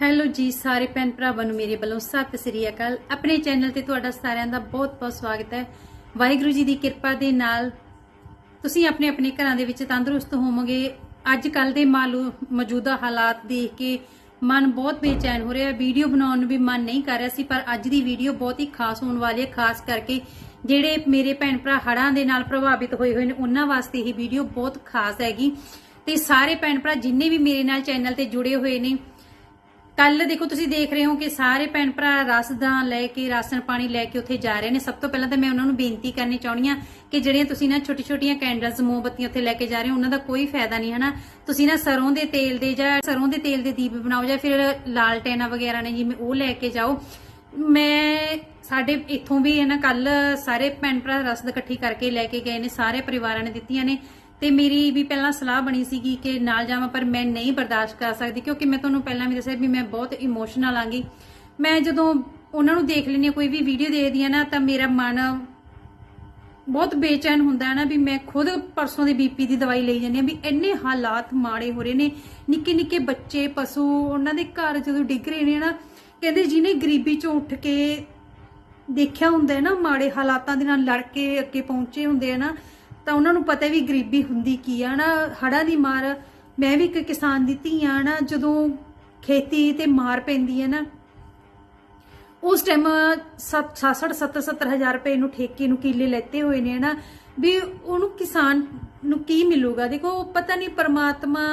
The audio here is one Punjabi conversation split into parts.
ਹੈਲੋ ਜੀ ਸਾਰੇ ਭੈਣ ਭਰਾਵਾਂ ਨੂੰ ਮੇਰੇ ਵੱਲੋਂ ਸਤਿ ਸ੍ਰੀ ਅਕਾਲ। ਆਪਣੇ ਚੈਨਲ ਤੇ ਤੁਹਾਡਾ ਸਾਰਿਆਂ ਦਾ ਬਹੁਤ-ਬਹੁਤ ਸਵਾਗਤ ਹੈ। ਵਾਹਿਗੁਰੂ ਜੀ ਦੀ ਕਿਰਪਾ ਦੇ ਨਾਲ ਤੁਸੀਂ ਆਪਣੇ ਆਪਣੇ ਘਰਾਂ ਦੇ ਵਿੱਚ ਤੰਦਰੁਸਤ ਹੋਵੋਗੇ। ਅੱਜ ਕੱਲ ਦੇ ਮੌਜੂਦਾ ਹਾਲਾਤ ਦੇਖ ਕੇ ਮਨ ਬਹੁਤ ਬੇਚੈਨ ਹੋ ਰਿਹਾ ਵੀਡੀਓ ਬਣਾਉਣ ਨੂੰ ਵੀ ਮਨ ਨਹੀਂ ਕਰ ਰਿਹਾ ਸੀ, ਪਰ ਅੱਜ ਦੀ ਵੀਡੀਓ ਬਹੁਤ ਹੀ ਖਾਸ ਹੋਣ ਵਾਲੀ ਹੈ। ਖਾਸ ਕਰਕੇ ਜਿਹੜੇ ਮੇਰੇ ਭੈਣ ਭਰਾ ਹੜ੍ਹਾਂ ਦੇ ਨਾਲ ਪ੍ਰਭਾਵਿਤ ਹੋਏ ਹੋਏ ਨੇ, ਉਹਨਾਂ ਵਾਸਤੇ ਇਹ ਵੀਡੀਓ ਬਹੁਤ ਖਾਸ ਹੈਗੀ। ਤੇ ਸਾਰੇ ਭੈਣ ਭਰਾ ਜਿੰਨੇ ਵੀ ਮੇਰੇ ਨਾਲ ਚੈਨਲ ਤੇ ਜੁੜੇ ਹੋਏ ਨੇ ਕੱਲ ਦੇਖੋ ਤੁਸੀਂ ਦੇਖ ਰਹੇ ਹੋ ਕਿ ਸਾਰੇ ਭੈਣ ਭਰਾ ਰਸਦਾਂ ਲੈ ਕੇ, ਰਾਸ਼ਨ ਪਾਣੀ ਲੈ ਕੇ ਉੱਥੇ ਜਾ ਰਹੇ ਨੇ। ਸਭ ਤੋਂ ਪਹਿਲਾਂ ਤਾਂ ਮੈਂ ਉਹਨਾਂ ਨੂੰ ਬੇਨਤੀ ਕਰਨੀ ਚਾਹਣੀ ਆ ਕਿ ਜਿਹੜੀਆਂ ਤੁਸੀਂ ਨਾ ਛੋਟੀ ਛੋਟੀਆਂ ਕੈਂਡਲਸ, ਮੋਮਬੱਤੀਆਂ ਉੱਥੇ ਲੈ ਕੇ ਜਾ ਰਹੇ ਹੋ, ਉਹਨਾਂ ਦਾ ਕੋਈ ਫਾਇਦਾ ਨਹੀਂ, ਹਨਾ? ਤੁਸੀਂ ਨਾ ਸਰੋਂ ਦੇ ਤੇਲ ਦੇ ਜਾਂ ਸਰੋਂ ਦੇ ਤੇਲ ਦੇ ਦੀਪ ਬਣਾਓ ਜਾਂ ਫਿਰ ਲਾਲਟੈਨਾ ਵਗੈਰਾ ਨੇ ਜਿਵੇਂ ਉਹ ਲੈ ਕੇ ਜਾਓ। ਮੈਂ ਸਾਡੇ ਇੱਥੋਂ ਵੀ ਹੈ ਨਾ ਕੱਲ ਸਾਰੇ ਭੈਣ ਭਰਾ ਰਸਦ ਇਕੱਠੀ ਕਰਕੇ ਲੈ ਕੇ ਗਏ ਨੇ, ਸਾਰੇ ਪਰਿਵਾਰਾਂ ਨੇ ਦਿੱਤੀਆਂ ਨੇ। ਤੇ ਮੇਰੀ ਵੀ ਪਹਿਲਾਂ ਸਲਾਹ ਬਣੀ ਸੀਗੀ ਕਿ ਨਾਲ ਜਾਵਾਂ, ਪਰ ਮੈਂ ਨਹੀਂ ਬਰਦਾਸ਼ਤ ਕਰ ਸਕਦੀ, ਕਿਉਂਕਿ ਮੈਂ ਤੁਹਾਨੂੰ ਪਹਿਲਾਂ ਵੀ ਦੱਸਿਆ ਵੀ ਮੈਂ ਬਹੁਤ ਇਮੋਸ਼ਨਲ ਆਂਗੀ। ਮੈਂ ਜਦੋਂ ਉਹਨਾਂ ਨੂੰ ਦੇਖ ਲੈਣੀ ਕੋਈ ਵੀ ਵੀਡੀਓ ਦੇਖਦੀ ਆ ਨਾ, ਤਾਂ ਮੇਰਾ ਮਨ ਬਹੁਤ ਬੇਚੈਨ ਹੁੰਦਾ ਹੈ ਨਾ ਵੀ ਮੈਂ ਖੁਦ ਪਰਸੋਂ ਦੀ ਬੀਪੀ ਦੀ ਦਵਾਈ ਲਈ ਜਾਂਦੀ ਆ ਵੀ ਇੰਨੇ ਹਾਲਾਤ ਮਾੜੇ ਹੋ ਰਹੇ ਨੇ ਨਿੱਕੇ ਨਿੱਕੇ ਬੱਚੇ, ਪਸ਼ੂ, ਉਹਨਾਂ ਦੇ ਘਰ ਜਦੋਂ ਡਿੱਗ ਰਹੇ ਨੇ ਨਾ, ਕਹਿੰਦੇ ਜਿਹਨੇ ਗਰੀਬੀ ਚੋਂ ਉੱਠ ਕੇ ਦੇਖਿਆ ਹੁੰਦਾ ਹੈ ਨਾ, ਮਾੜੇ ਹਾਲਾਤਾਂ ਦੇ ਨਾਲ ਲੜ ਕੇ ਅੱਗੇ ਪਹੁੰਚੇ ਹੁੰਦੇ ਆ ਨਾ ਤਾਂ ਉਹਨਾਂ ਨੂੰ ਪਤਾ ਵੀ ਗਰੀਬੀ ਹੁੰਦੀ ਕੀ ਆ ਨਾ ਹੜਾਂ ਦੀ ਮਾਰ, ਮੈਂ ਵੀ ਇੱਕ ਕਿਸਾਨ ਦੀ ਧੀ ਆ ਨਾ ਜਦੋਂ ਖੇਤੀ ਤੇ ਮਾਰ ਪੈਂਦੀ ਹੈ ਨਾ, ਉਸ ਟਾਈਮ 66 70 ਹਜ਼ਾਰ ਰੁਪਏ ਨੂੰ ਠੇਕੇ ਨੂੰ ਕੀਲੇ ਲੈਤੇ ਹੋਏ ਨੇ ਨਾ ਵੀ ਉਹਨੂੰ ਕਿਸਾਨ ਨੂੰ ਕੀ ਮਿਲੂਗਾ? ਦੇਖੋ, ਪਤਾ ਨਹੀਂ ਪਰਮਾਤਮਾ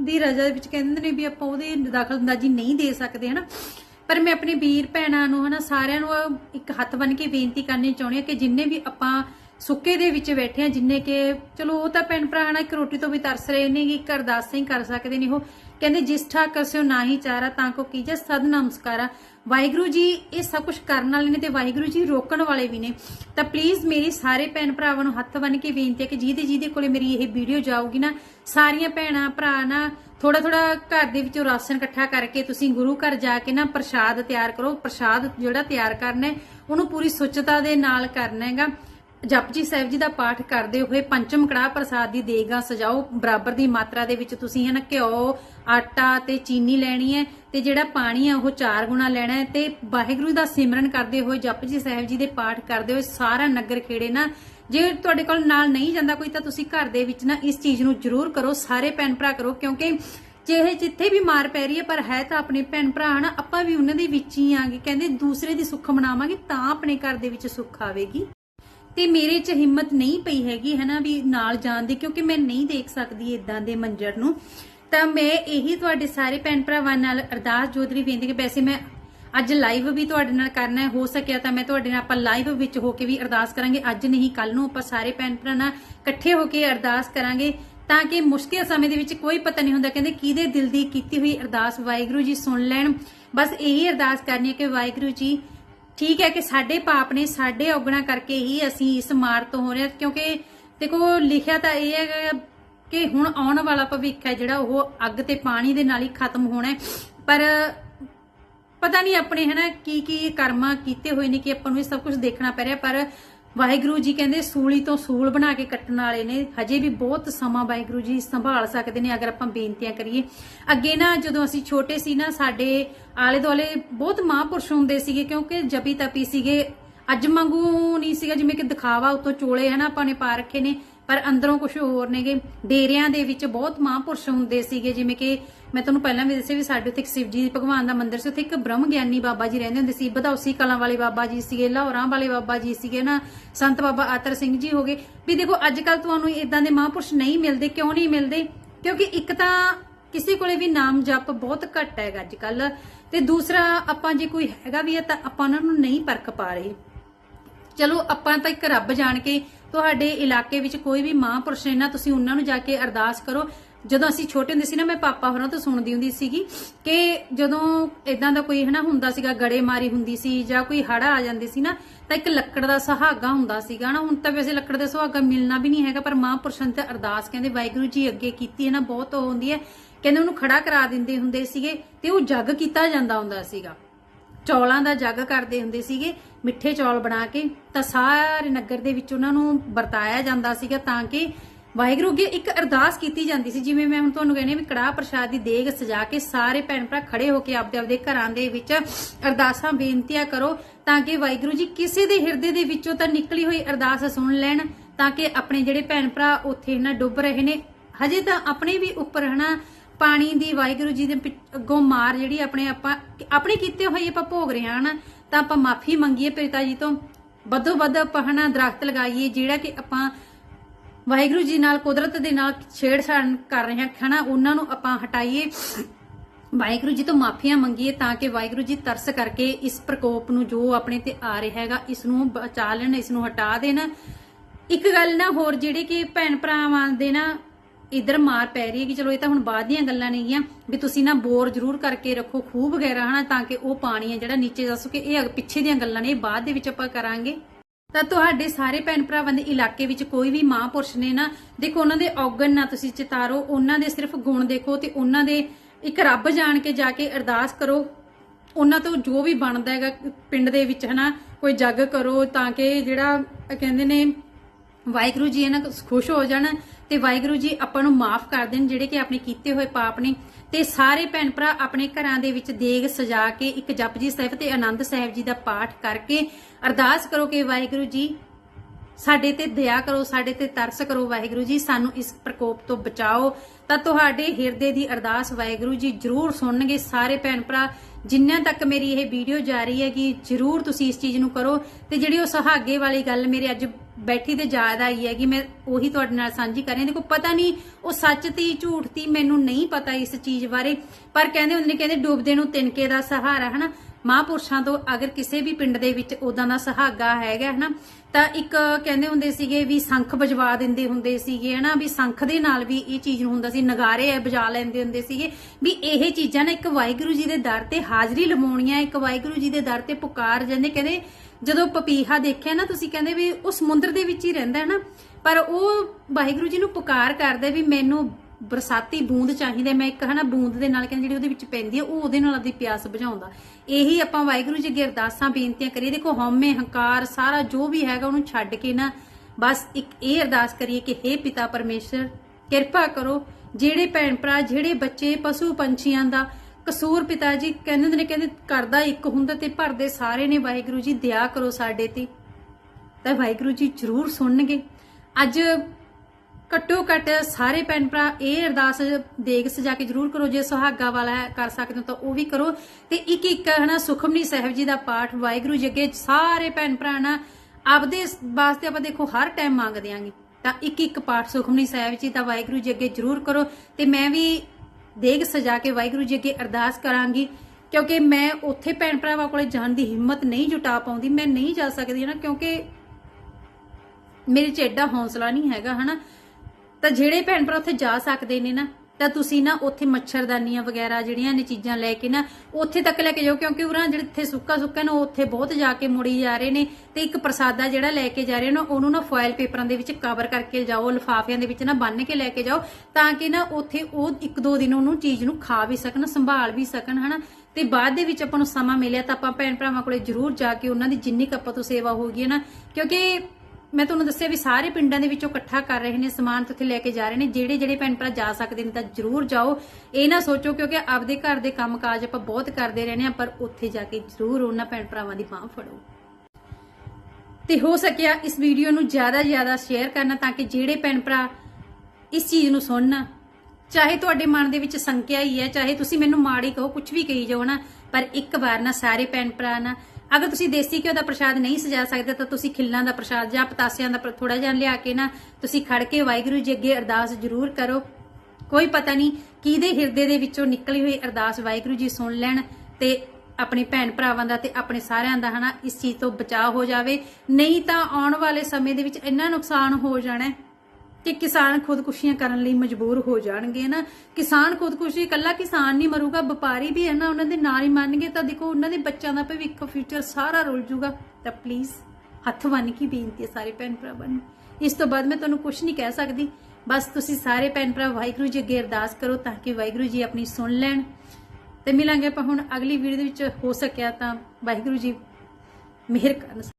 ਦੀ ਰਜ਼ਾ ਦੇ ਵਿੱਚ ਕਹਿੰਦੇ ਨੇ ਵੀ ਆਪਾਂ ਉਹਦੇ ਦਖਲਅੰਦਾਜ਼ੀ ਨਹੀਂ ਦੇ ਸਕਦੇ, ਹਨਾ? ਪਰ ਮੈਂ ਆਪਣੇ ਵੀਰ ਭੈਣਾਂ ਨੂੰ, ਹਨਾ, ਸਾਰਿਆਂ ਨੂੰ ਇੱਕ ਹੱਥ ਬੰਨ ਕੇ ਬੇਨਤੀ ਕਰਨੀ ਚਾਹੁੰਦੀ ਹਾਂ ਕਿ ਜਿੰਨੇ ਵੀ ਆਪਾਂ ਸੁੱਕੇ ਦੇ ਵਿੱਚ ਬੈਠੇ ਆ ਜਿੰਨੇ ਕਿ, ਚਲੋ ਉਹ ਤਾਂ ਭੈਣ ਭਰਾ ਨਾ ਇੱਕ ਰੋਟੀ ਤੋਂ ਵੀ ਤਰਸ ਰਹੇ ਨੇ ਕਿ ਅਰਦਾਸਾਂ ਹੀ ਕਰ ਸਕਦੇ ਨੇ ਉਹ। ਕਹਿੰਦੇ ਜਿਸ ਠਾ ਕਰਸਿਓ ਨਾ ਹੀ ਚਾਰਾ, ਤਾਂ ਕੋ ਕੀਜੇ ਸਦ ਨਮਸਕਾਰਾ। ਵਾਹਿਗੁਰੂ ਜੀ, ਇਹ ਸਭ ਕੁਝ ਕਰਨ ਵਾਲੇ ਨੇ ਤੇ ਵਾਹਿਗੁਰੂ ਜੀ ਰੋਕਣ ਵਾਲੇ ਵੀ ਨੇ। ਤਾਂ ਪਲੀਜ਼ ਮੇਰੀ ਸਾਰੇ ਭੈਣ ਭਰਾਵਾਂ ਨੂੰ ਹੱਥ ਬੰਨ ਕੇ ਬੇਨਤੀ ਹੈ ਕਿ ਜਿਹਦੇ ਜਿਹਦੇ ਕੋਲੇ ਮੇਰੀ ਇਹ ਵੀਡੀਓ ਜਾਊਗੀ ਨਾ, ਸਾਰੀਆਂ ਭੈਣਾਂ ਭਰਾ ਨਾ ਥੋੜਾ ਥੋੜਾ ਘਰ ਦੇ ਵਿੱਚੋਂ ਰਾਸ਼ਨ ਇਕੱਠਾ ਕਰਕੇ ਤੁਸੀਂ ਗੁਰੂ ਘਰ ਜਾ ਕੇ ਨਾ ਪ੍ਰਸ਼ਾਦ ਤਿਆਰ ਕਰੋ। ਪ੍ਰਸ਼ਾਦ ਜਿਹੜਾ ਤਿਆਰ ਕਰਨਾ ਉਹਨੂੰ ਪੂਰੀ ਸੁੱਚਤਾ ਦੇ ਨਾਲ ਕਰਨਾ ਹੈਗਾ। ਜਪਜੀ ਸਾਹਿਬ ਜੀ ਦਾ ਪਾਠ ਕਰਦੇ ਹੋਏ ਪੰਚਮ ਕੜਾਹ ਪ੍ਰਸਾਦ ਦੀ ਦੇਗਾ ਸਜਾਓ। ਬਰਾਬਰ ਦੀ ਮਾਤਰਾ ਦੇ ਵਿੱਚ ਤੁਸੀਂ ਹੈ ਨਾ ਘਿਓ, ਆਟਾ ਤੇ ਚੀਨੀ ਲੈਣੀ ਹੈ ਤੇ ਜਿਹੜਾ ਪਾਣੀ ਆ ਉਹ 4 ਗੁਣਾ ਲੈਣਾ ਹੈ ਤੇ ਵਾਹਿਗੁਰੂ ਦਾ ਸਿਮਰਨ ਕਰਦੇ ਹੋਏ ਜਪਜੀ ਸਾਹਿਬ ਜੀ ਦੇ ਪਾਠ ਕਰਦੇ ਹੋਏ ਸਾਰਾ ਨਗਰ ਖੇੜੇ ਨਾ, ਜੇ ਤੁਹਾਡੇ ਕੋਲ ਨਾਲ ਨਹੀਂ ਜਾਂਦਾ ਕੋਈ ਤਾਂ ਤੁਸੀਂ ਘਰ ਦੇ ਵਿੱਚ ਨਾ ਇਸ ਚੀਜ਼ ਨੂੰ ਜ਼ਰੂਰ ਕਰੋ, ਸਾਰੇ ਭੈਣ ਭਰਾ ਕਰੋ, ਕਿਉਂਕਿ ਜੇ ਜਿੱਥੇ ਵੀ ਮਾਰ ਪੈ ਰਹੀ ਹੈ ਪਰ ਹੈ ਤਾਂ ਆਪਣੇ ਭੈਣ ਭਰਾ ਹਨਾ, ਆਪਾਂ ਵੀ ਉਹਨਾਂ ਦੇ ਵਿੱਚ ਹੀ ਆਂਗੇ, ਕਹਿੰਦੇ ਦੂਸਰੇ ਦੀ ਸੁੱਖ ਮਨਾਵਾਂਗੇ ਤਾਂ ਆਪਣੇ ਘਰ ਦੇ ਵਿੱਚ ਸੁੱਖ ਆਵੇਗੀ। ਤੇ ਮੇਰੇ 'ਚ ਹਿੰਮਤ ਨਹੀਂ ਪਈ ਹੈਗੀ ਹਨਾ ਵੀ ਨਾਲ ਜਾਣ ਦੀ, ਕਿਉਂਕਿ ਮੈਂ ਨਹੀਂ ਦੇਖ ਸਕਦੀ ਇਦਾਂ ਦੇ ਮੰਜ਼ਰ ਨੂੰ। ਤਾਂ ਮੈਂ ਇਹੀ ਤੁਹਾਡੇ ਸਾਰੇ ਭੈਣ ਭਰਾਵਾਂ ਨਾਲ ਅਰਦਾਸ ਜੋਦਰੀ ਬੇਨਤੀ ਕਿ ਵੈਸੇ ਮੈਂ ਅੱਜ ਲਾਈਵ ਵੀ ਤੁਹਾਡੇ ਨਾਲ ਕਰਨਾ ਹੈ, ਹੋ ਸਕਿਆ ਤਾਂ ਮੈਂ ਤੁਹਾਡੇ ਨਾਲ ਆਪਾਂ ਲਾਈਵ ਵਿੱਚ ਹੋ ਕੇ ਵੀ ਅਰਦਾਸ ਕਰਾਂਗੇ। ਅੱਜ ਨਹੀਂ ਕੱਲ ਨੂੰ ਆਪਾਂ ਸਾਰੇ ਭੈਣ ਭਰਾ ਨਾਲ ਇਕੱਠੇ ਹੋ ਕੇ ਅਰਦਾਸ ਕਰਾਂਗੇ, ਤਾਂ ਕਿ ਮੁਸ਼ਕਿਲ ਸਮੇਂ ਦੇ ਵਿੱਚ ਕੋਈ ਪਤਾ ਨਹੀਂ ਹੁੰਦਾ ਕਹਿੰਦੇ ਕਿਹਦੇ ਦਿਲ ਦੀ ਕੀਤੀ ਹੋਈ ਅਰਦਾਸ, ਵਾਹਿਗੁਰੂ ਜੀ ਸੁਣ ਲੈਣ। ਬਸ ਇਹੀ ਅਰਦਾਸ ਕਰਨੀ ਹੈ ਕਿ ਵਾਹਿਗੁਰੂ ਜੀ ਠੀਕ ਹੈ ਕਿ ਸਾਡੇ ਪਾਪ ਨੇ ਸਾਡੇ ਔਗਣਾ ਕਰਕੇ ਹੀ ਅਸੀਂ ਇਸ ਮਾਰ ਤੋਂ ਹੋ ਰਹੇ ਹਾਂ, ਕਿਉਂਕਿ ਦੇਖੋ, ਲਿਖਿਆ ਤਾਂ ਇਹ ਹੈ ਕਿ ਹੁਣ ਆਉਣ ਵਾਲਾ ਭਵਿੱਖ ਹੈ ਜਿਹੜਾ ਉਹ ਅੱਗ ਤੇ ਪਾਣੀ ਦੇ ਨਾਲ ਹੀ ਖਤਮ ਹੋਣਾ ਪਰ ਪਤਾ ਨਹੀਂ ਆਪਣੇ, ਹਨਾ ਕੀ ਕੀ ਕਰਮਾ ਕੀਤੇ ਹੋਏ ਨੇ ਕਿ ਆਪਾਂ ਨੂੰ ਇਹ ਸਭ ਕੁਝ ਦੇਖਣਾ ਪੈ ਰਿਹਾ, ਪਰ ਵਾਹਿਗੁਰੂ ਜੀ ਕਹਿੰਦੇ, ਸੂਲੀ ਤੋਂ ਸੂਲ ਬਣਾ ਕੇ ਕੱਟਣ ਵਾਲੇ ਨੇ। ਹਜੇ ਵੀ ਬਹੁਤ ਸਮਾਂ ਵਾਹਿਗੁਰੂ ਜੀ ਸੰਭਾਲ ਸਕਦੇ ਨੇ, ਅਗਰ ਆਪਾਂ ਬੇਨਤੀਆਂ ਕਰੀਏ। ਅੱਗੇ ਨਾ, ਜਦੋਂ ਅਸੀਂ ਛੋਟੇ ਸੀ ਨਾ, ਸਾਡੇ ਆਲੇ ਦੁਆਲੇ ਬਹੁਤ ਮਹਾਂਪੁਰਸ਼ ਹੁੰਦੇ ਸੀਗੇ, ਕਿਉਂਕਿ ਜਪੀ ਤਪੀ ਸੀਗੇ। ਅੱਜ ਵਾਂਗੂ ਨਹੀਂ ਸੀਗਾ, ਜਿਵੇਂ ਕਿ ਦਿਖਾਵਾ ਉੱਤੋਂ ਚੋਲੇ, ਹਨਾ, ਆਪਾਂ ਨੇ ਪਾ ਰੱਖੇ ਨੇ। ਪਰ ਅੰਦਰੋਂ ਕੁਝ ਹੋਰ ਨੇਗੇ। ਡੇਰਿਆਂ ਦੇ ਵਿੱਚ ਬਹੁਤ ਮਹਾਂਪੁਰਸ਼ ਹੁੰਦੇ ਸੀਗੇ, ਜਿਵੇਂ ਕਿ ਮੈਂ ਤੁਹਾਨੂੰ ਪਹਿਲਾਂ ਵੀ ਦੱਸਿਆ ਵੀ ਸਾਡੇ ਉੱਥੇ ਇੱਕ ਸ਼ਿਵਜੀ ਭਗਵਾਨ ਦਾ ਮੰਦਿਰ ਸੀ, ਉੱਥੇ ਇੱਕ ਬ੍ਰਹਮ ਗਿਆਨੀ ਬਾਬਾ ਜੀ ਰਹਿੰਦੇ ਹੁੰਦੇ ਸੀ, ਬਧੌਸੀ ਕਲਾਂ ਵਾਲੇ ਬਾਬਾ ਜੀ ਸੀਗੇ, ਲਾਹੌਰਾਂ ਵਾਲੇ ਬਾਬਾ ਜੀ ਸੀਗੇ ਨਾ ਸੰਤ ਬਾਬਾ ਆਤਰ ਸਿੰਘ ਜੀ ਹੋਗੇ ਵੀ ਦੇਖੋ ਅੱਜ ਕੱਲ ਤੁਹਾਨੂੰ ਇਦਾਂ ਦੇ ਮਹਾਂਪੁਰਸ਼ ਨਹੀਂ ਮਿਲਦੇ, ਕਿਉਂ ਨਹੀਂ ਮਿਲਦੇ? ਕਿਉਂਕਿ ਇੱਕ ਤਾਂ ਕਿਸੇ ਕੋਲੇ ਵੀ ਨਾਮ ਜਪ ਬਹੁਤ ਘੱਟ ਹੈਗਾ ਅੱਜ ਕੱਲ ਤੇ ਦੂਸਰਾ, ਆਪਾਂ ਜੇ ਕੋਈ ਹੈਗਾ ਵੀ ਹੈ ਤਾਂ ਆਪਾਂ ਉਹਨਾਂ ਨੂੰ ਨਹੀਂ ਪਰਖ ਪਾ ਰਹੇ। ਚਲੋ, ਆਪਾਂ ਤਾਂ ਇੱਕ ਰੱਬ ਜਾਣ ਕੇ ਤੁਹਾਡੇ ਇਲਾਕੇ ਵਿੱਚ ਕੋਈ ਵੀ ਮਹਾਂਪੁਰਸ਼ ਨੇ ਨਾ, ਤੁਸੀਂ ਉਹਨਾਂ ਨੂੰ ਜਾ ਕੇ ਅਰਦਾਸ ਕਰੋ। ਜਦੋਂ ਅਸੀਂ ਛੋਟੇ ਹੁੰਦੇ ਸੀ ਨਾ, ਮੈਂ ਪਾਪਾ ਹੋਰਾਂ ਤੋਂ ਸੁਣਦੀ ਹੁੰਦੀ ਸੀਗੀ ਕਿ ਜਦੋਂ ਇਦਾਂ ਦਾ ਕੋਈ ਹਨਾ ਹੁੰਦਾ ਸੀਗਾ, ਗੜੇ ਮਾਰੀ ਹੁੰਦੀ ਸੀ ਜਾਂ ਕੋਈ ਹੜਾ ਆ ਜਾਂਦੀ ਸੀ ਨਾ, ਤਾਂ ਇੱਕ ਲੱਕੜ ਦਾ ਸੁਹਾਗਾ ਹੁੰਦਾ ਸੀਗਾ ਨਾ ਹੁਣ ਤਾਂ ਵੈਸੇ ਲੱਕੜ ਦਾ ਸੁਹਾਗਾ ਮਿਲਣਾ ਵੀ ਨਹੀਂ ਹੈਗਾ, ਪਰ ਮਹਾਂਪੁਰਸ਼ਾਂ ਤੇ ਅਰਦਾਸ ਕਹਿੰਦੇ, ਵਾਹਿਗੁਰੂ ਜੀ ਅੱਗੇ ਕੀਤੀ ਹੈ ਨਾ, ਬਹੁਤ ਉਹ ਹੁੰਦੀ ਹੈ। ਕਹਿੰਦੇ ਉਹਨੂੰ ਖੜਾ ਕਰਾ ਦਿੰਦੇ ਹੁੰਦੇ ਸੀਗੇ ਤੇ ਉਹ ਜੱਗ ਕੀਤਾ ਜਾਂਦਾ ਹੁੰਦਾ ਸੀਗਾ। ਚੌਲਾਂ ਦਾ ਜੱਗ ਕਰਦੇ ਹੁੰਦੇ ਸੀਗੇ। ਮਿੱਠੇ ਚੌਲ ਬਣਾ ਕੇ ਤਾਂ ਸਾਰੇ ਨਗਰ ਦੇ ਵਿੱਚ ਉਹਨਾਂ ਨੂੰ ਵਰਤਾਇਆ ਜਾਂਦਾ ਸੀਗਾ ਤਾਂ ਕਿ ਵਾਹਿਗੁਰੂ ਅੱਗੇ ਇੱਕ ਅਰਦਾਸ ਕੀਤੀ ਜਾਂਦੀ ਸੀ। ਜਿਵੇਂ ਮੈਂ ਹੁਣ ਤੁਹਾਨੂੰ ਕਹਿੰਦੀ ਵੀ ਕੜਾਹ ਪ੍ਰਸ਼ਾਦ ਦੀ ਦੇਗ ਸਜਾ ਕੇ ਸਾਰੇ ਭੈਣ ਭਰਾ ਖੜੇ ਹੋ ਕੇ ਆਪਦੇ ਆਪਦੇ ਘਰਾਂ ਦੇ ਵਿੱਚ ਅਰਦਾਸਾਂ ਬੇਨਤੀਆਂ ਕਰੋ ਤਾਂ ਕਿ ਵਾਹਿਗੁਰੂ ਜੀ ਕਿਸੇ ਦੇ ਹਿਰਦੇ ਦੇ ਵਿੱਚੋਂ ਤਾਂ ਨਿਕਲੀ ਹੋਈ ਅਰਦਾਸ ਸੁਣ ਲੈਣ ਤਾਂ ਕਿ ਆਪਣੇ ਜਿਹੜੇ ਭੈਣ ਭਰਾ ਉੱਥੇ ਨਾ ਡੁੱਬ ਰਹੇ ਨੇ। ਹਜੇ ਤਾਂ ਆਪਣੇ ਵੀ ਉੱਪਰ ਹਨਾ ਪਾਣੀ ਦੀ, ਵਾਹਿਗੁਰੂ ਜੀ ਦੇ ਪਿੱਛ- ਅੱਗੋਂ ਮਾਰ ਜਿਹੜੀ ਆਪਣੇ ਆਪਾਂ ਆਪਣੇ ਕੀਤੇ ਹੋਏ ਆਪਾਂ ਭੋਗ ਰਹੇ ਹਾਂ ਤਾਂ ਆਪਾਂ ਮਾਫੀ ਮੰਗੀਏ ਪਿਤਾ ਜੀ ਤੋਂ। ਵੱਧੋ ਵੱਧ ਆਪਾਂ ਦਰਖਤ ਲਗਾਈਏ, ਜਿਹੜਾ ਕਿ ਆਪਾਂ ਵਾਹਿਗੁਰੂ ਜੀ ਨਾਲ ਕੁਦਰਤ ਦੇ ਨਾਲ ਛੇੜਛਾੜ ਕਰ ਰਹੇ ਹਾਂ, ਹਨਾ ਉਹਨਾਂ ਨੂੰ ਆਪਾਂ ਹਟਾਈਏ। ਵਾਹਿਗੁਰੂ ਜੀ ਤੋਂ ਮਾਫੀਆਂ ਮੰਗੀਏ ਤਾਂ ਕਿ ਵਾਹਿਗੁਰੂ ਜੀ ਤਰਸ ਕਰਕੇ ਇਸ ਪ੍ਰਕੋਪ ਨੂੰ ਜੋ ਆਪਣੇ ਤੇ ਆ ਰਿਹਾ ਹੈਗਾ ਇਸ ਨੂੰ ਬਚਾ ਲੈਣ ਇਸ ਨੂੰ ਹਟਾ ਦੇਣ। ਇੱਕ ਗੱਲ ਨਾ ਹੋਰ ਜਿਹੜੇ ਕਿ ਭੈਣ ਭਰਾਵਾਂ ਦੇ ਨਾ ਇਧਰ ਮਾਰ ਪੈ ਰਹੀ ਹੈ ਕਿ ਚਲੋ, ਇਹ ਤਾਂ ਹੁਣ ਬਾਅਦ ਦੀਆਂ ਗੱਲਾਂ ਨਹੀਂ ਵੀ ਤੁਸੀਂ ਨਾ ਬੋਰ ਜ਼ਰੂਰ ਕਰਕੇ ਰੱਖੋ ਖੂਹ ਵਗੈਰਾ, ਹਨਾ, ਤਾਂ ਕਿ ਉਹ ਪਾਣੀ ਹੈ ਜਿਹੜਾ ਨੀਚੇ ਜਾ ਸਕੇ। ਇਹ ਪਿੱਛੇ ਦੀਆਂ ਗੱਲਾਂ ਨੇ, ਇਹ ਬਾਅਦ ਦੇ ਵਿੱਚ ਆਪਾਂ ਕਰਾਂਗੇ। ਤਾਂ ਤੁਹਾਡੇ ਸਾਰੇ ਭੈਣ ਭਰਾਵਾਂ ਦੇ ਇਲਾਕੇ ਵਿੱਚ ਕੋਈ ਵੀ ਮਹਾਂਪੁਰਸ਼ ਨੇ ਨਾ, ਦੇਖੋ, ਉਹਨਾਂ ਦੇ ਔਗਣ ਨਾ ਤੁਸੀਂ ਚਿਤਾਰੋ, ਉਹਨਾਂ ਦੇ ਸਿਰਫ ਗੁਣ ਦੇਖੋ ਤੇ ਉਹਨਾਂ ਦੇ ਇੱਕ ਰੱਬ ਜਾਣ ਕੇ ਜਾ ਕੇ ਅਰਦਾਸ ਕਰੋ। ਉਹਨਾਂ ਤੋਂ ਜੋ ਵੀ ਬਣਦਾ ਹੈਗਾ ਪਿੰਡ ਦੇ ਵਿੱਚ, ਹਨਾ, ਕੋਈ ਜੱਗ ਕਰੋ ਤਾਂ ਕਿ ਜਿਹੜਾ, ਕਹਿੰਦੇ ਨੇ ਵਾਹਿਗੁਰੂ ਜੀ ਇਹਨਾਂ ਖੁਸ਼ ਹੋ ਜਾਣ ਤੇ ਵਾਹਿਗੁਰੂ ਜੀ ਆਪਾਂ ਨੂੰ ਮਾਫ ਕਰ ਦੇਣ ਜਿਹੜੇ ਕਿ ਆਪਣੇ ਕੀਤੇ ਹੋਏ ਪਾਪ ਨੇ। ਤੇ ਸਾਰੇ ਭੈਣ ਭਰਾ ਆਪਣੇ ਘਰਾਂ ਦੇ ਵਿੱਚ ਦੇਗ ਸਜਾ ਕੇ ਇੱਕ ਜਪਜੀ ਸਾਹਿਬ ਤੇ ਆਨੰਦ ਸਾਹਿਬ ਜੀ ਦਾ ਪਾਠ ਕਰਕੇ ਅਰਦਾਸ ਕਰੋ ਕਿ ਵਾਹਿਗੁਰੂ ਜੀ ਸਾਡੇ ਤੇ ਦਇਆ ਕਰੋ, ਸਾਡੇ ਤੇ ਤਰਸ ਕਰੋ ਵਾਹਿਗੁਰੂ ਜੀ, ਸਾਨੂੰ ਇਸ ਪ੍ਰਕੋਪ ਤੋਂ ਬਚਾਓ। ਤਾਂ ਤੁਹਾਡੇ ਹਿਰਦੇ ਦੀ ਅਰਦਾਸ ਵਾਹਿਗੁਰੂ ਜੀ ਜਰੂਰ ਸੁਣਨਗੇ ਸਾਰੇ ਭੈਣ ਭਰਾ। ਜਿੰਨਾ ਤੱਕ ਮੇਰੀ ਇਹ ਵੀਡੀਓ ਜਾਰੀ ਹੈ ਕਿ ਜਰੂਰ ਤੁਸੀਂ ਇਸ ਚੀਜ਼ ਨੂੰ ਕਰੋ। ਤੇ ਜਿਹੜੀ ਉਹ ਸੁਹਾਗੇ ਵਾਲੀ ਗੱਲ ਮੇਰੇ ਅੱਜ ਬੈਠੀ ਤੇ ਯਾਦ ਆਈ ਹੈ ਕਿ ਮੈਂ ਉਹੀ ਤੁਹਾਡੇ ਨਾਲ ਸਾਂਝੀ ਕਰ ਰਹੀ ਹਾਂ। ਦੇਖੋ, ਪਤਾ ਨਹੀਂ ਉਹ ਸੱਚ ਤੀ, ਝੂਠ ਤੀ, ਮੈਨੂੰ ਨਹੀਂ ਪਤਾ ਇਸ ਚੀਜ਼ ਬਾਰੇ। ਪਰ ਕਹਿੰਦੇ ਹੁੰਦੇ ਨੇ, ਕਹਿੰਦੇ ਡੁੱਬਦੇ ਨੂੰ ਤਿਨਕੇ ਦਾ ਸਹਾਰਾ, ਹਨਾ? ਮਹਾਂਪੁਰਸ਼ਾਂ ਤੋਂ ਅਗਰ ਕਿਸੇ ਵੀ ਪਿੰਡ ਦੇ ਵਿੱਚ ਉਦਾਂ ਦਾ ਸੁਹਾਗਾ ਹੈਗਾ, ਹਨਾ, ਤਾਂ ਇੱਕ ਕਹਿੰਦੇ ਹੁੰਦੇ ਸੀਗੇ ਵੀ ਸੰਖ ਵਜਵਾ ਦਿੰਦੇ ਹੁੰਦੇ ਸੀਗੇ, ਹਨਾ, ਵੀ ਸੰਖ ਦੇ ਨਾਲ ਵੀ ਇਹ ਚੀਜ਼ ਨੂੰ ਹੁੰਦਾ ਸੀ, ਨਗਾਰੇ ਐ ਵਜਾ ਲੈਂਦੇ ਹੁੰਦੇ ਸੀਗੇ, ਵੀ ਇਹ ਚੀਜ਼ਾਂ ਨਾ ਇੱਕ ਵਾਹਿਗੁਰੂ ਜੀ ਦੇ ਦਰ ਤੇ ਹਾਜ਼ਰੀ ਲਵਾਉਣੀਆਂ, ਇੱਕ ਵਾਹਿਗੁਰੂ ਜੀ ਦੇ ਦਰ ਤੇ ਪੁਕਾਰ ਜਾਂਦੇ, ਕਹਿੰਦੇ ਜਦੋਂ ਪਪੀਹਾ ਦੇਖਿਆ ਨਾ, ਤੁਸੀਂ ਕਹਿੰਦੇ ਵੀ ਉਹ ਸਮੁੰਦਰ ਦੇ ਵਿੱਚ ਹੀ ਰਹਿੰਦਾ ਹੈ ਨਾ ਪਰ ਉਹ ਵਾਹਿਗੁਰੂ ਜੀ ਨੂੰ ਪੁਕਾਰ ਕਰਦਾ ਵੀ ਮੈਨੂੰ ਬਰਸਾਤੀ ਬੂੰਦ ਚਾਹੀਦਾ, ਮੈਂ ਇੱਕ ਹਨਾ ਬੂੰਦ ਦੇ ਨਾਲ ਕਹਿੰਦੇ ਜਿਹੜੀ ਉਹਦੇ ਵਿੱਚ ਪੈਂਦੀ ਹੈ ਉਹ ਉਹਦੇ ਨਾਲ ਆਪਣੀ ਪਿਆਸ ਬੁਝਾਉਂਦਾ। ਇਹੀ ਆਪਾਂ ਵਾਹਿਗੁਰੂ ਜੀ ਅੱਗੇ ਅਰਦਾਸਾਂ, ਬੇਨਤੀਆਂ ਕਰੀਏ। ਦੇਖੋ, ਹਉਮੈ ਹੰਕਾਰ, ਸਾਰਾ ਜੋ ਵੀ ਹੈਗਾ ਉਹਨੂੰ ਛੱਡ ਕੇ ਨਾ ਬਸ ਇੱਕ ਇਹ ਅਰਦਾਸ ਕਰੀਏ ਕਿ हे ਪਿਤਾ ਪਰਮੇਸ਼ਰ, ਕਿਰਪਾ ਕਰੋ। ਜਿਹੜੇ ਭੈਣ ਭਰਾ, ਜਿਹੜੇ ਬੱਚੇ, ਪਸ਼ੂ ਪੰਛੀਆਂ ਦਾ ਕਸੂਰ ਪਿਤਾ ਜੀ, ਕਹਿੰਦੇ ਨੇ, ਕਹਿੰਦੇ ਕਰਦਾ ਇੱਕ ਹੁੰਦਾ ਤੇ ਭਰਦੇ ਸਾਰੇ ਨੇ ਵਾਹਿਗੁਰੂ ਜੀ ਦਇਆ ਕਰੋ ਸਾਡੇ ਤੇ। ਤਾਂ ਵਾਹਿਗੁਰੂ ਜੀ ਜ਼ਰੂਰ ਸੁਣਨਗੇ। ਅੱਜ ਘੱਟੋ ਘੱਟ ਸਾਰੇ ਭੈਣ ਭਰਾ ਇਹ ਅਰਦਾਸ ਦੇਗ ਸਜਾ ਕੇ ਜ਼ਰੂਰ ਕਰੋ, ਜੇ ਸੁਹਾਗਾ ਵਾਲਾ ਕਰ ਸਕਦੇ ਹੋ ਤਾਂ ਉਹ ਵੀ ਕਰੋ। ਤੇ ਇੱਕ ਇੱਕ, ਹਨਾ, ਸੁਖਮਨੀ ਸਾਹਿਬ ਜੀ ਦਾ ਪਾਠ ਵਾਹਿਗੁਰੂ ਜੀ ਅੱਗੇ ਸਾਰੇ ਭੈਣ ਭਰਾ ਨਾ ਆਪਦੇ ਵਾਸਤੇ ਆਪਾਂ ਦੇਖੋ ਹਰ ਟਾਈਮ ਮੰਗਦੇ ਆਂਗੇ ਤਾਂ ਇੱਕ ਇੱਕ ਪਾਠ ਸੁਖਮਨੀ ਸਾਹਿਬ ਜੀ ਦਾ ਵਾਹਿਗੁਰੂ ਜੀ ਅੱਗੇ ਜ਼ਰੂਰ ਕਰੋ। ਤੇ ਮੈਂ ਵੀ ਦੇਗ ਸਜਾ ਕੇ ਵਾਹਿਗੁਰੂ ਜੀ ਅੱਗੇ ਅਰਦਾਸ ਕਰਾਂਗੀ, ਕਿਉਂਕਿ ਮੈਂ ਉੱਥੇ ਭੈਣ ਭਰਾਵਾਂ ਕੋਲੇ ਜਾਣ ਦੀ ਹਿੰਮਤ ਨਹੀਂ ਜੁਟਾ ਪਾਉਂਦੀ, ਮੈਂ ਨਹੀਂ ਜਾ ਸਕਦੀ ਨਾ ਕਿਉਂਕਿ ਮੇਰੇ 'ਚ ਐਡਾ ਹੌਸਲਾ ਨਹੀਂ ਹੈਗਾ, ਹਨਾ। ਤਾਂ ਜਿਹੜੇ ਭੈਣ ਭਰਾ ਉੱਥੇ ਜਾ ਸਕਦੇ ਨੇ ਨਾ, ਤਾਂ ਤੁਸੀਂ ਨਾ ਉੱਥੇ ਮੱਛਰਦਾਨੀਆਂ ਵਗੈਰਾ ਜਿਹੜੀਆਂ ਨੇ ਚੀਜ਼ਾਂ ਲੈ ਕੇ ਨਾ, ਉੱਥੇ ਤੱਕ ਲੈ ਕੇ ਜਾਓ, ਕਿਉਂਕਿ ਉਰਾਂ ਜਿਹੜੇ ਇੱਥੇ ਸੁੱਕਾ ਸੁੱਕਾ ਨੇ, ਉੱਥੇ ਬਹੁਤ ਜਾ ਕੇ ਮੁੜੀ ਜਾ ਰਹੇ ਨੇ ਤੇ ਇੱਕ ਪ੍ਰਸਾਦਾ ਜਿਹੜਾ ਲੈ ਕੇ ਜਾ ਰਹੇ ਨੇ, ਉਹਨੂੰ ਨਾ ਫੋਇਲ ਪੇਪਰਾਂ ਦੇ ਵਿੱਚ ਕਵਰ ਕਰਕੇ ਜਾਓ, ਲਿਫਾਫਿਆਂ ਦੇ ਵਿੱਚ ਨਾ ਬੰਨ ਕੇ ਲੈ ਕੇ ਜਾਓ, ਤਾਂ ਕਿ ਨਾ ਉੱਥੇ ਉਹ ਇੱਕ ਦੋ ਦਿਨ ਉਹਨੂੰ ਚੀਜ਼ ਨੂੰ ਖਾ ਵੀ ਸਕਣ, ਸੰਭਾਲ ਵੀ ਸਕਣ, ਹਨਾ? ਤੇ ਬਾਅਦ ਦੇ ਵਿੱਚ ਆਪਾਂ ਨੂੰ ਸਮਾਂ ਮਿਲਿਆ ਤਾਂ ਆਪਾਂ ਭੈਣ ਭਰਾਵਾਂ ਕੋਲੇ ਜ਼ਰੂਰ ਜਾ ਕੇ ਉਹਨਾਂ ਦੀ ਜਿੰਨੀ ਕੁ ਤੋਂ ਸੇਵਾ ਹੋਗੀ ਹੈ ਨਾ ਕਿਉਂਕਿ ਮੈਂ ਤੁਹਾਨੂੰ ਦੱਸਿਆ ਵੀ ਸਾਰੇ ਪਿੰਡਾਂ ਦੇ ਵਿੱਚੋਂ ਇਕੱਠਾ ਕਰ ਰਹੇ ਨੇ, ਸਮਾਨ ਉੱਥੇ ਲੈ ਕੇ ਜਾ ਰਹੇ ਨੇ। ਜਿਹੜੇ ਜਿਹੜੇ ਭੈਣ ਭਰਾ ਜਾ ਸਕਦੇ ਨੇ ਤਾਂ ਜ਼ਰੂਰ ਜਾਓ। ਇਹ ਨਾ ਸੋਚੋ ਕਿਉਂਕਿ ਆਪਦੇ ਘਰ ਦੇ ਕੰਮਕਾਜ ਆਪਾਂ ਬਹੁਤ ਕਰਦੇ ਰਹਿੰਦੇ ਆ ਪਰ ਉੱਥੇ ਜਾ ਕੇ ਜ਼ਰੂਰ ਉਹਨਾਂ ਭੈਣ ਭਰਾਵਾਂ ਦੀ ਬਾਹ ਫੜੋ। ਤੇ ਹੋ ਸਕਿਆ ਇਸ ਵੀਡੀਓ ਨੂੰ ਜ਼ਿਆਦਾ ਜ਼ਿਆਦਾ ਸ਼ੇਅਰ ਕਰਨਾ ਤਾਂ ਕਿ ਜਿਹੜੇ ਭੈਣ ਭਰਾ ਇਸ ਚੀਜ਼ ਨੂੰ ਸੁਣਨ। ਚਾਹੇ ਤੁਹਾਡੇ ਮਨ ਦੇ ਵਿੱਚ ਸੰਕਿਆ ਹੀ ਹੈ, ਚਾਹੇ ਤੁਸੀਂ ਮੈਨੂੰ ਮਾੜੀ ਕਹੋ ਕੁਝ ਵੀ ਕਹੀ ਜਾਓ ਨਾ, ਪਰ ਇੱਕ ਵਾਰ ਨਾ ਸਾਰੇ ਭੈਣ ਭਰਾ ਨਾ ਅਗਰ ਤੁਸੀਂ ਦੇਸੀ ਘਿਓ ਦਾ ਪ੍ਰਸ਼ਾਦ ਨਹੀਂ ਸਜਾ ਸਕਦੇ ਤਾਂ ਤੁਸੀਂ ਖਿੱਲਾਂ ਦਾ ਪ੍ਰਸ਼ਾਦ ਜਾਂ ਪਤਾਸਿਆਂ ਦਾ ਥੋੜਾ ਜਿਹਾ ਲਿਆ ਕੇ ਨਾ ਤੁਸੀਂ ਖੜ ਕੇ ਵਾਹਿਗੁਰੂ ਜੀ ਅੱਗੇ ਅਰਦਾਸ ਜ਼ਰੂਰ ਕਰੋ। ਕੋਈ ਪਤਾ ਨਹੀਂ ਕਿਹਦੇ ਹਿਰਦੇ ਦੇ ਵਿੱਚੋਂ ਨਿਕਲੀ ਹੋਈ ਅਰਦਾਸ ਵਾਹਿਗੁਰੂ ਜੀ ਸੁਣ ਲੈਣ ਤੇ ਆਪਣੇ ਭੈਣ ਭਰਾਵਾਂ ਦਾ ਤੇ ਆਪਣੇ ਸਾਰਿਆਂ ਦਾ ਹਨਾ ਇਸ ਚੀਜ਼ ਤੋਂ ਬਚਾਅ ਹੋ ਜਾਵੇ। ਨਹੀਂ ਤਾਂ ਆਉਣ ਵਾਲੇ ਸਮੇਂ ਦੇ ਵਿੱਚ ਇੰਨਾ ਨੁਕਸਾਨ ਹੋ ਜਾਣਾ ਕਿ ਕਿਸਾਨ ਖੁਦਕੁਸ਼ੀਆਂ ਕਰਨ ਲਈ ਮਜਬੂਰ ਹੋ ਜਾਣਗੇ ਨਾ ਕਿਸਾਨ ਖੁਦਕੁਸ਼ੀ, ਇਕੱਲਾ ਕਿਸਾਨ ਨਹੀਂ ਮਰੂਗਾ, ਵਪਾਰੀ ਵੀ ਹੈ ਨਾ, ਉਹਨਾਂ ਦੇ ਨਾਲ ਹੀ ਮੰਨਗੇ ਤਾਂ ਦੇਖੋ, ਉਹਨਾਂ ਦੇ ਬੱਚਿਆਂ ਦਾ ਭਵਿੱਖ ਫਿਊਚਰ ਸਾਰਾ ਰੁਲ ਜੂਗਾ ਤਾਂ ਪਲੀਜ਼ ਹੱਥ ਬੰਨ ਕੇ ਬੇਨਤੀ ਹੈ ਸਾਰੇ ਭੈਣ ਭਰਾਵਾਂ ਨੂੰ। ਇਸ ਤੋਂ ਬਾਅਦ ਮੈਂ ਤੁਹਾਨੂੰ ਕੁਝ ਨਹੀਂ ਕਹਿ ਸਕਦੀ। ਬਸ ਤੁਸੀਂ ਸਾਰੇ ਭੈਣ ਭਰਾ, ਵਾਹਿਗੁਰੂ ਜੀ ਅੱਗੇ ਅਰਦਾਸ ਕਰੋ ਤਾਂ ਕਿ ਵਾਹਿਗੁਰੂ ਜੀ ਆਪਣੀ ਸੁਣ ਲੈਣ। ਤੇ ਮਿਲਾਂਗੇ ਆਪਾਂ ਹੁਣ ਅਗਲੀ ਵੀਡੀਓ ਦੇ ਵਿੱਚ, ਹੋ ਸਕਿਆ ਤਾਂ ਵਾਹਿਗੁਰੂ ਜੀ ਮਿਹਰ ਕਰਨ।